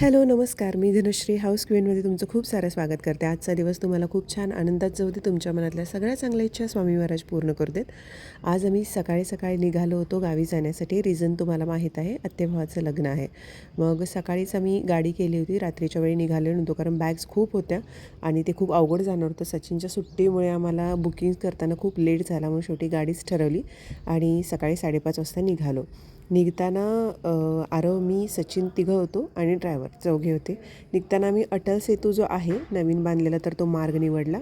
Hello नमस्कार. मी Dhanushree house क्वीनमध्ये तुमचं खूप सारं स्वागत करते. आजचा दिवस तुम्हाला खूप छान आनंदात जाऊ दे. तुमच्या मनातल्या सगळ्या चांगल्या इच्छा स्वामी महाराज पूर्ण करू देत. आज आम्ही सकाळी सकाळी निघालो होतो गावी जाण्यासाठी. रिझन तुम्हाला माहीत आहे. आत्तेभावाचं लग्न आहे. मग सकाळीच आम्ही गाडी केली होती. रात्रीच्या वेळी निघालो नव्हतो कारण बॅग्स खूप होत्या आणि ते खूप अवघड जाणार होतं. सचिनच्या सुट्टीमुळे आम्हाला बुकिंग करताना खूप लेट झाला म्हणून शेवटी गाडीच ठरवली आणि सकाळी साडेपाच वाजता निघालो. निघताना आरव मी सचिन तिघं होतो आणि ड्रायव्हर चौघे होते. निघताना आम्ही अटल सेतू जो आहे नवीन बांधलेला तर तो मार्ग निवडला.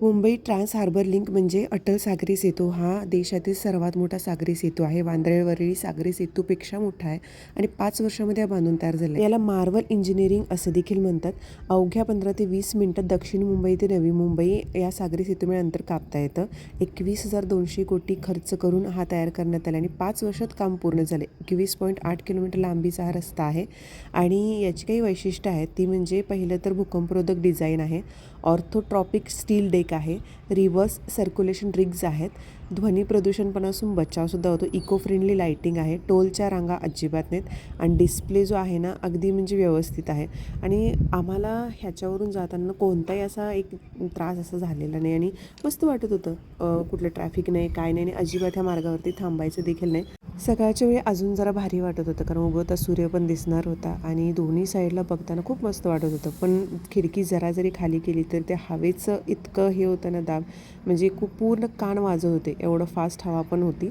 मुंबई ट्रान्स हार्बर लिंक म्हणजे अटल सागरी सेतू. हा देशातील सर्वात मोठा सागरी सेतू आहे. वांद्रेवरील सागरी सेतूपेक्षा मोठा आहे आणि पाच वर्षामध्ये हा बांधून तयार झाला याला मार्वल इंजिनिअरिंग असं देखील म्हणतात. अवघ्या पंधरा ते वीस मिनिटात दक्षिण मुंबई ते नवी मुंबई या सागरी सेतूमुळे अंतर कापता येतं. एकवीस हजार दोनशे कोटी खर्च करून हा तयार करण्यात आला आणि पाच वर्षात काम पूर्ण झाले. एकवीस पॉईंट आठ किलोमीटर लांबीचा हा रस्ता आहे आणि याची काही वैशिष्ट्य आहेत. ती म्हणजे पहिलं तर भूकंपरोधक डिझाईन आहे. ऑर्थोट्रॉपिक स्टील डेक आहे. रिव्हर्स सर्क्युलेशन रिग्ज आहेत. ध्वनी प्रदूषणपणापासून बचावसुद्धा होतो. इको फ्रेंडली लाईटिंग आहे. टोलच्या रांगा अजिबात नाहीत. आणि डिस्प्ले जो आहे ना अगदी म्हणजे व्यवस्थित आहे. आणि आम्हाला ह्याच्यावरून जाताना कोणताही असा एक त्रास असा झालेला नाही. आणि मस्त वाटत होतं. कुठलं ट्रॅफिक नाही काय नाही. आणि अजिबात ह्या मार्गावरती थांबायचं देखील नाही. सकाळच्या वेळी अजून जरा भारी वाटत होतं. कारण उगवता सूर्य पण दिसणार होता. आणि दोन्ही साईडला बघताना खूप मस्त वाटत होतं. पण खिडकी जरा जरी खाली केली तर त्या हवेचं इतकं हे होतं ना दाब. म्हणजे खूप पूर्ण कान वाजत होते. एवढं फास्ट हवा पण होती.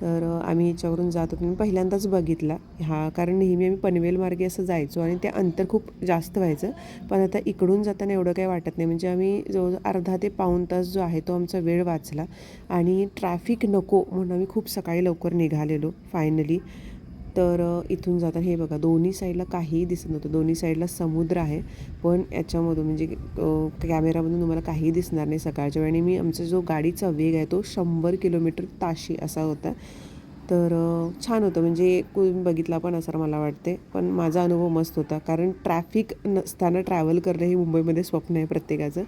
तर आम्ही याच्यावरून जात होतो. मी पहिल्यांदाच बघितला. हा कारण नेहमी आम्ही पनवेल मार्गे असं जायचो आणि ते अंतर खूप जास्त व्हायचं. पण आता इकडून जाताना एवढं काही वाटत नाही. म्हणजे आम्ही जवळ अर्धा ते पाऊण तास जो आहे तो आमचा वेळ वाचला. आणि ट्रॅफिक नको म्हणून आम्ही खूप सकाळी लवकर निघालेलो फायनली तर इथून जाताना हे बघा दोन्ही साईडला काहीही दिसत नव्हतं. दोन्ही साईडला समुद्र आहे पण याच्यामधून म्हणजे कॅमेरामधून तुम्हाला काहीही दिसणार नाही सकाळच्या वेळी. आणि मी आमचा जो गाडीचा वेग आहे तो शंभर किलोमीटर ताशी असा होता. तर छान होतं. म्हणजे कोण बघितला पण असं मला वाटते पण माझा अनुभव मस्त होता. कारण ट्रॅफिक नसताना ट्रॅव्हल करणं हे मुंबईमध्ये स्वप्न आहे प्रत्येकाचं.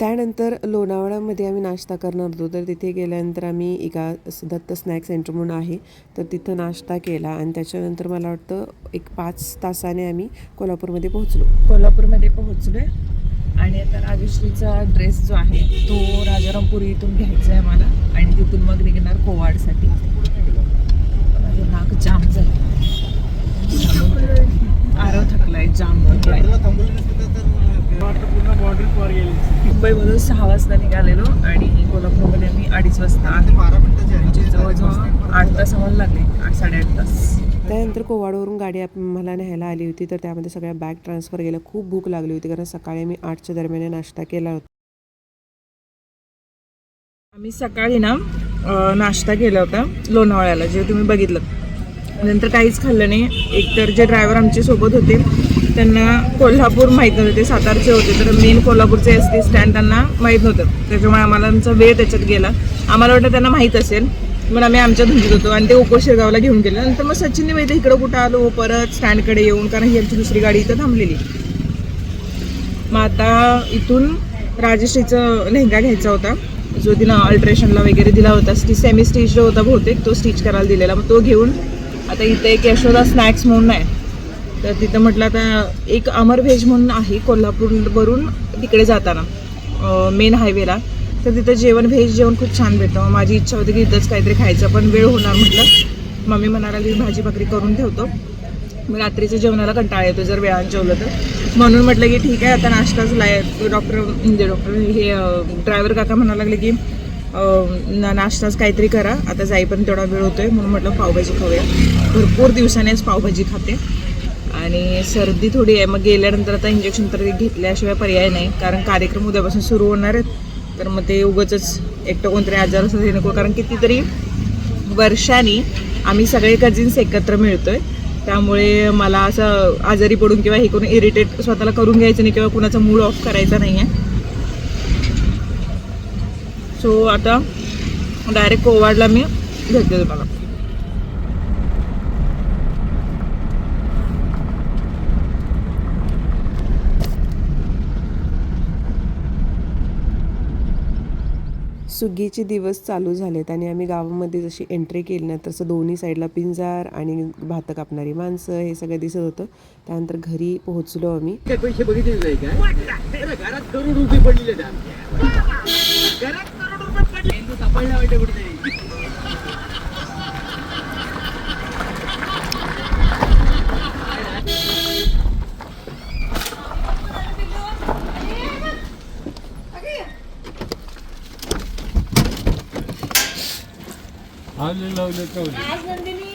त्यानंतर लोणावळ्यामध्ये आम्ही नाश्ता करणार होतो. तर तिथे गेल्यानंतर आम्ही एका दत्त स्नॅक सेंटर म्हणून आहे. तर तिथं नाश्ता केला आणि त्याच्यानंतर मला वाटतं एक पाच तासाने आम्ही कोल्हापूरमध्ये पोहोचलो. कोल्हापूरमध्ये पोहोचलोय. आणि आता राजश्रीचा ड्रेस जो आहे तो राजारामपुरी इथून घ्यायचा आहे मला आणि तिथून मग निघणार कोवाडसाठी. माझं नाक जाम झालं आरव थकलाय जाम थकलाय. मुंबईमधून सहा वाजता निघालेलो आणि कोल्हापूरमध्ये आम्ही अडीच वाजता म्हणजे जवळजवळ आठ तास आम्हाला लागले आठ साडेआठ तास. त्यानंतर कोवाडवरून गाडी मला न्यायला आली होती तर त्यामध्ये सगळ्या बॅग ट्रान्सफर केल्या खूप भूक लागली होती कारण सकाळी मी आठच्या दरम्यान नाश्ता केला होता. आम्ही सकाळी ना नाश्ता केला होता लोणावळ्याला जे तुम्ही बघितलं. नंतर काहीच खाल्लं नाही. एकतर जे ड्रायव्हर आमचे सोबत होते त्यांना कोल्हापूर माहीत नव्हते. ते सातारचे होते. तर मेन कोल्हापूरचे एस टी स्टँड त्यांना माहीत नव्हतं. त्याच्यामुळे आम्हाला आमचा वेळ त्याच्यात गेला. आम्हाला वाटतं त्यांना माहीत असेल. मग आम्ही आमच्या धुंदीत होतो आणि ते ओको शिरगावला घेऊन गेलं. नंतर मग सचिनने माहिती इकडं कुठं आलो परत स्टँडकडे येऊन कारण ही आमची दुसरी गाडी इथं थांबलेली. मग आता इथून राजश्रीचं लेहंगा घ्यायचा होता. जो तिनं अल्ट्रेशनला वगैरे दिला होता. स्टी सेमी स्टिच जो होता बहुतेक. तो स्टिच करायला दिलेला. मग तो घेऊन आता इथे एक यशोदा स्नॅक्स म्हणून आहे. तर तिथं म्हटलं आता एक अमर व्हेज म्हणून आहे कोल्हापूरवरून तिकडे जाताना मेन हायवेला तर तिथं जेवण व्हेज जेवण खूप छान भेटतं. माझी इच्छा होती की इथंच काहीतरी खायचं पण वेळ होणार म्हटलं. मम्मी म्हणाला की भाजी भाकरी करून ठेवतो. मी रात्रीच्या जेवणाला कंटाळा येतो जर वेळानं जेवलं तर. म्हणून म्हटलं की ठीक आहे आता नाश्ताच लाय डॉक्टर म्हणजे डॉक्टर हे ड्रायव्हर काका म्हणायला लागले की ना नाश्ताच काहीतरी करा. आता जाईपर्यंत तेवढा वेळ होतोय म्हणून म्हटलं पावभाजी खाऊया. भरपूर दिवसानेच पावभाजी खाते. आणि सर्दी थोडी आहे. मग गेल्यानंतर आता इंजेक्शन तर घेतल्याशिवाय पर्याय नाही. कारण कार्यक्रम उद्यापासून सुरू होणार आहेत. तर मग ते उगाच एकटं कोणतरी आजार असं हे नको. कारण कितीतरी वर्षांनी आम्ही सगळे कझिन्स एकत्र मिळतोय. त्यामुळे मला असं आजारी पडून किंवा हे करून इरिटेट स्वतःला करून घ्यायचं नाही किंवा कुणाचा मूड ऑफ करायचा नाही आहे सो आता डायरेक्ट कोवाडला मी भेटते तुम्हाला. सुगीचे दिवस चालू झालेत आणि आम्ही गावामध्ये जशी एंट्री केली ना तसं दोन्ही साईडला पिंजार आणि भात कापणारी माणसं हे सगळं दिसत होतं. त्यानंतर घरी पोहोचलो आम्ही. पैसे बघितले घरात करोड रुपये पडलेले आहेत आमच्या. घरात करोड रुपये पडले तू सापडला वाटते आज लावले लावले आज नंदिनी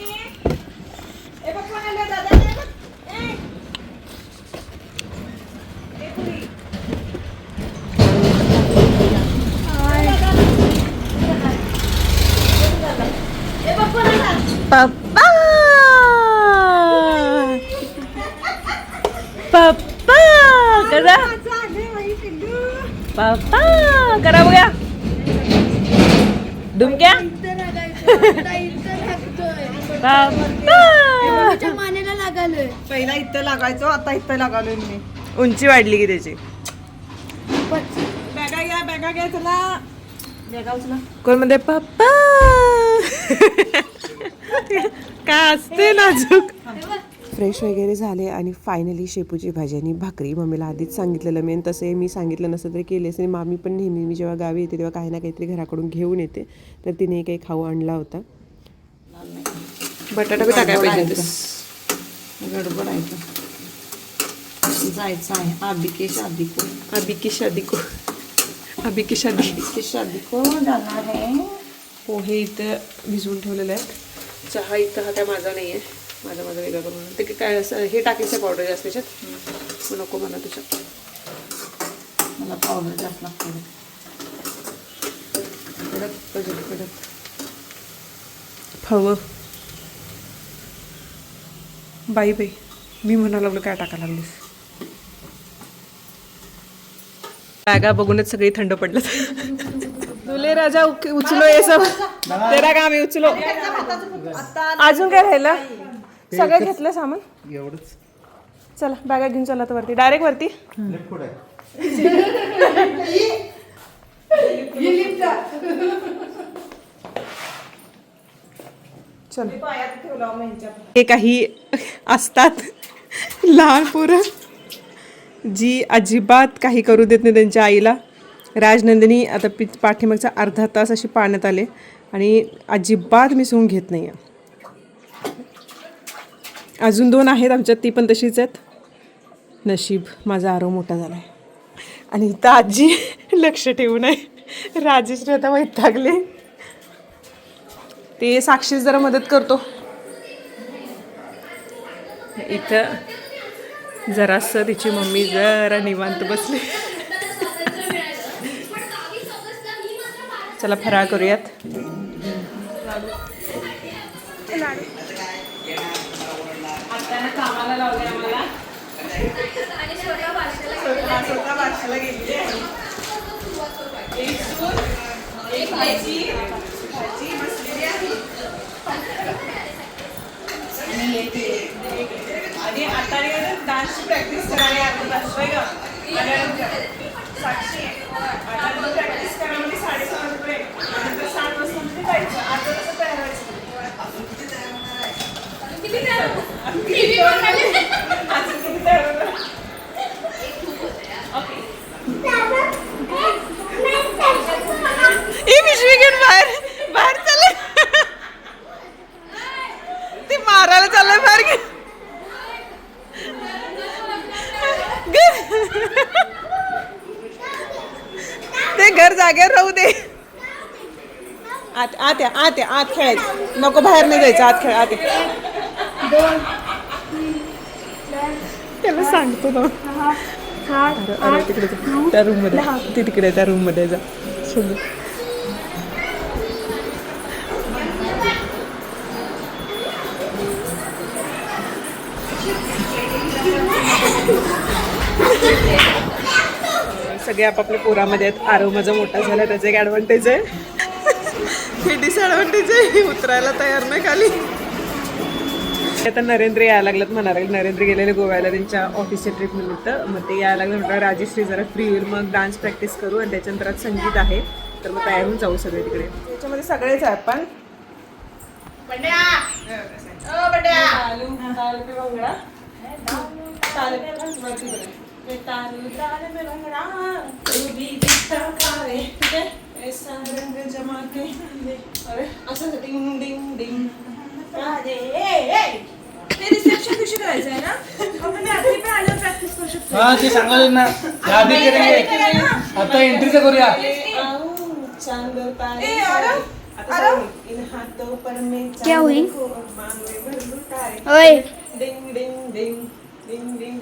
पप्पा करा पप्पा करा बघा डुमक्या पप्पा मानेला लागालोय पहिला इथं लागायचो आता इथं लागालोय मी. उंची वाढली की त्याची. बॅगा घ्या बॅगा घ्या चला. बॅगा उचला. कोणमध्ये पप्पा? काय असते नाजूक? फ्रेश वगैरे झाले आणि फायनली शेपूची भाजी आणि भाकरी. मम्मीला आधीच सांगितलेलं मी आणि तसे मी सांगितलं नसतं तरी केले असते. मामी पण नेहमी मी जेव्हा गावी येते तेव्हा काही ना काहीतरी घराकडून घेऊन येते. तर तिने काही खाऊ आणला होता. बटाटा बी टाकायला पाहिजे गडबड आहे. जायचं आहे. पोहे इथं भिजवून ठेवलेले आहेत. चहा इथं हा काय माझा नाही आहे माझा माझा वेगळा करून. ते काय असं हे टाकायचं पावडर जास्त त्याच्यात नको मला त्याच्यात मला पावडर जास्त लागते कडक कडक कडक. फव बाई बाई मी म्हणा लागलो काय टाका लागलीस? बॅगा बघूनच सगळी थंड पडलं तुले राजा उचलो ये सब. तेरा काम आहे उचलो? अजून काय राहिलं? सगळं घेतलं सामान? एवढंच. चला बॅगा घेऊन चला तर वरती. डायरेक्ट वरती. चल. हे काही असतात. लहान पोरं. जी अजिबात काही करू देत नाही त्यांच्या आईला. राजनंदिनी आता पि पाठीमागचा अर्धा तास अशी पाण्यात आले. आणि अजिबात मिसळून घेत नाही आहे अजून दोन आहेत आमच्यात ती पण तशीच आहेत. नशीब माझा आरो मोठा झाला आहे आणि इथं आजी लक्ष ठेवू नये राजेश्री आता वैतागले. ते साक्षीस जरा मदत करतो. इथं जरासं तिची मम्मी जरा निवांत बसली. चला फराळ करूयात. कामाला लावले आम्हाला स्वतः बारशाला गेलेली आहे. एक एक भाजी, भाजी बसलेली आहे. आणि आता डान्सची प्रॅक्टिस करायला होय गं? आल्यानंतर साक्षी आता प्रॅक्टिस करा म्हणजे साडेसहा वाजेपर्यंत नंतर सात वाजता म्हणजे जायचं आता कसं तयार व्हायचं अजून किती तयार होणार अजून किती तयार होणार ए पिशवी घेऊन बाहेर बाहेर चालले ते मारायला चाललंय बाहेर घे ते घर जागेवर राहू दे. आत आत्या आत्या आत खेळायचं. नको बाहेर नाही जायचं आत खेळ आत या. त्याला सांगतो ना अरे अरे तिकडे त्या रूममध्ये ती तिकडे त्या रूममध्ये जा सगळे आपापल्या पोरामध्ये आहेत. आरव माझा मोठा झाला त्याचा एक ॲडव्हान्टेज आहे. हे डिसॲडव्हान्टेज आहे. उतरायला तयार नाही खाली. आता नरेंद्र यायला लागलेत म्हणा नरेंद्र गेलेले गोव्याला त्यांच्या ऑफिसच्या ट्रिप निमित्त. मग ते यायला लागले म्हटलं राजेश्री जरा फ्री होईल मग डान्स प्रॅक्टिस करू आणि त्याच्यानंतर आज संगीत आहे. तर मग तयार होऊन जाऊ सगळे तिकडे. त्याच्यामध्ये सगळेच आहे पण असं डिंग डिंग डिंग. ते रिसेप्शन दिवशी करायचं आहे ना? आपण रात्री पण आल्यावर प्रॅक्टिस करू शकतो. हा ते सांगायचं ना. या आधी करेंगे आता एंट्रीचं करूया. ए. क्या हुई? ओए ओए डिंग डिंग डिंग डिंग डिंग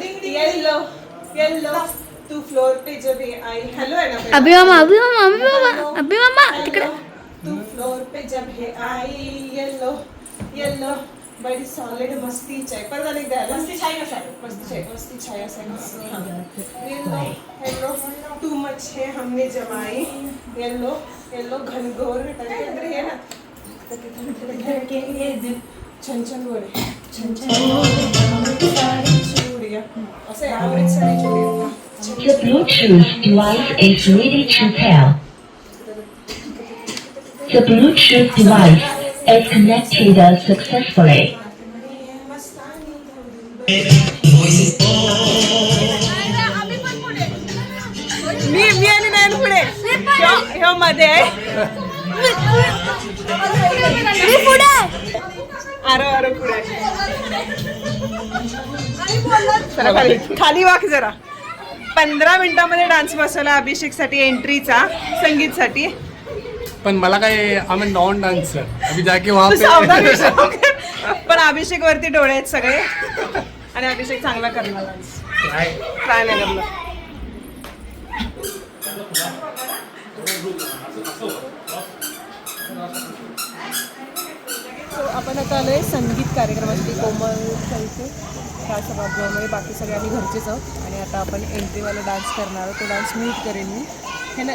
डिंग येलो येलो. तू फ्लोर पे जब ये आई. हेलो है ना? अभी मामा अभी मामा अभी मामा अभी मामा तिकडे. तू फ्लोर पे जब है आई येलो. येलो बड़ी सॉलिड मस्ती चाय. पर मस्ती चाय का चाय. मस्ती चाय मस्ती. चाय ऐसा येलो येलो तू मच है हमने जमाई. येलो येलो घनघोर. अंदर ये ना. छन छन बोले छन छन. चूड़िया. ऐसे अमृत सारी चूड़िया. The Bluetooth device is ready to pair. The Bluetooth device is connected successfully. मी मी आणि नयन पुढे. ह्यो- मध्ये आहे. आरो आरो पुढे चला खाली खाली वाक जरा. पंधरा मिनिटामध्ये डान्स बसवला अभिषेकसाठी एंट्रीचा संगीतसाठी. पण मला काय आम्ही नॉन डान्सर अभी जाके वहाँ पे. पण अभिषेक वरती डोळे आहेत सगळे. आणि अभिषेक चांगला करणार ट्राय नाही करणार. So, आपण आता आलोय संगीत कार्यक्रमासाठी कोमल साईचे त्या सभागृहामध्ये बाकी सगळे आम्ही घरचेच आहोत. आणि आता आपण एंट्रीवाला डान्स करणार आहोत. तो डान्स मीच करेन मी. हे ना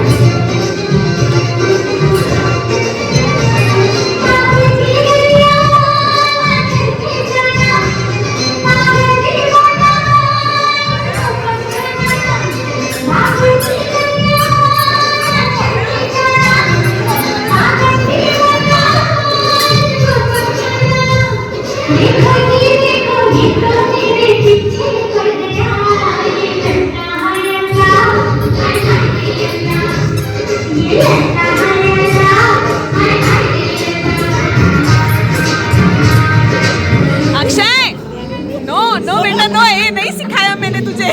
नो नो बेटा नो ये नहीं सिखाया मैंने तुझे।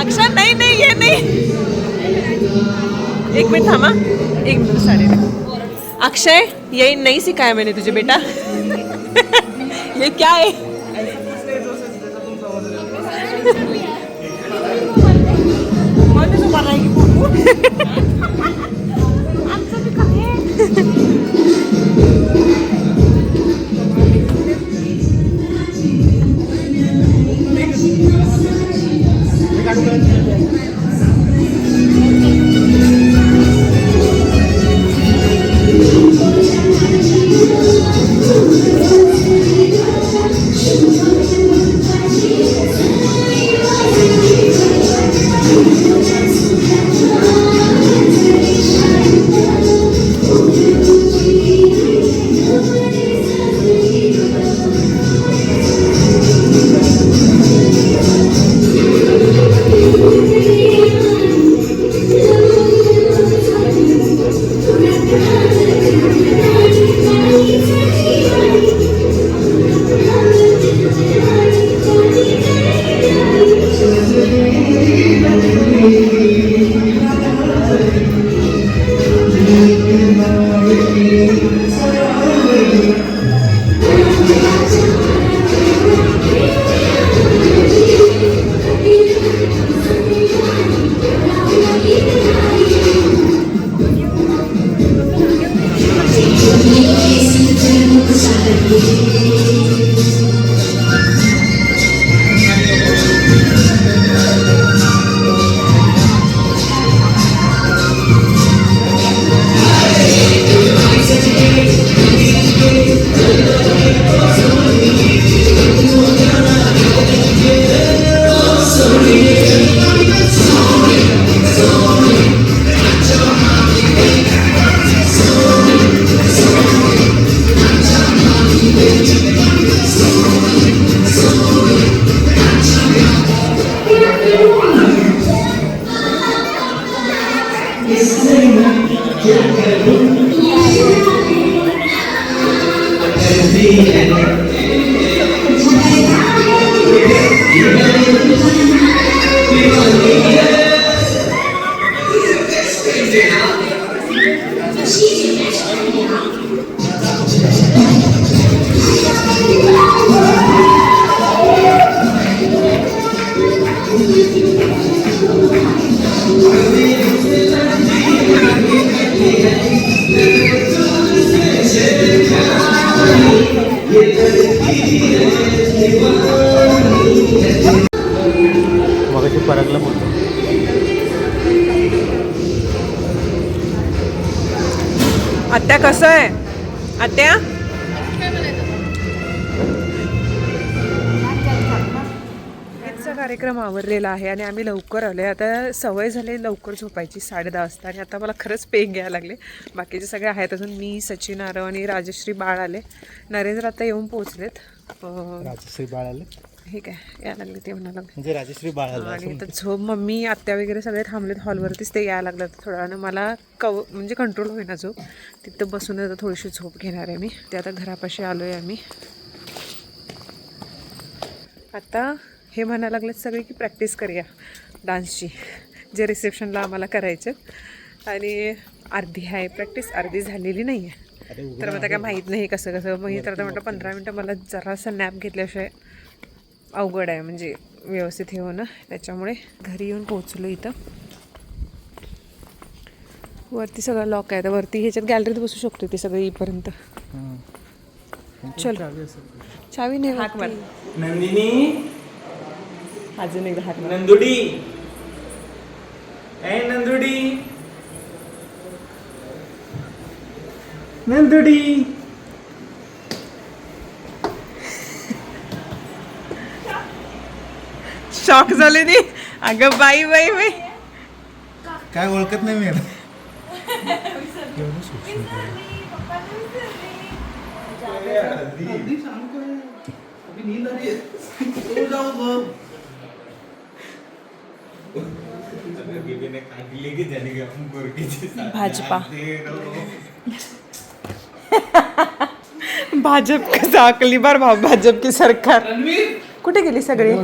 अक्षय नहीं नहीं ये नहीं। एक मिनट थांबा एक मिनट साडे अक्षय ये नहीं सिखाया मैंने तुझे बेटा। ये क्या है? कार्यक्रम आवरलेला आहे आणि आम्ही लवकर आलो आता सवय झाली लवकर झोपायची साडे दहा वाजता. आणि आता मला खरंच पेक घ्यायला लागले. बाकीचे सगळे आहेत अजून. मी सचिन आरव आणि राजश्री बाळ आले. नरेंद्र आता येऊन पोहोचलेत. राजश्री बाळाला हे काय? यायला लागले ते म्हणायला लागले. म्हणजे राजश्री बाळाला आणि आता झोप मम्मी आत्या वगैरे सगळे थांबलेत. हॉलवरतीच ते यायला लागलं थोड्या वेळानं मला कव म्हणजे कंट्रोल होईना झोप. तिथं बसून आता थोडीशी झोप घेणार आहे मी. ते आता घरापाशी आलो आहे आम्ही. आता हे म्हणायला लागलेत सगळे की प्रॅक्टिस करूया डान्सची जे रिसेप्शनला आम्हाला करायचे आणि अर्धी आहे प्रॅक्टिस अर्धी झालेली नाही आहे तर मग आता काय माहीत नाही कसं कसं. मग तर आता म्हटलं पंधरा मिनटं मला जरासं नॅप घेतल्याशिवाय अवघड आहे. म्हणजे व्यवस्थित हे होणं. त्याच्यामुळे घरी येऊन पोहोचलो इथं. वरती सगळं लॉक आहे. तर वरती ह्याच्यात गॅलरीत बसू शकतो ते सगळं येईपर्यंत चल. चावी नाही अजून एकदा मार नंदुडी. ए नंदुडी. नंदुडी. शॉक झाले नी. अगं बाई बाई बाई. काय ओळखत नाही मी भाजपा। भाजप का अकली बार भाव भाजप की सरकार। कुठे गेली सगळी?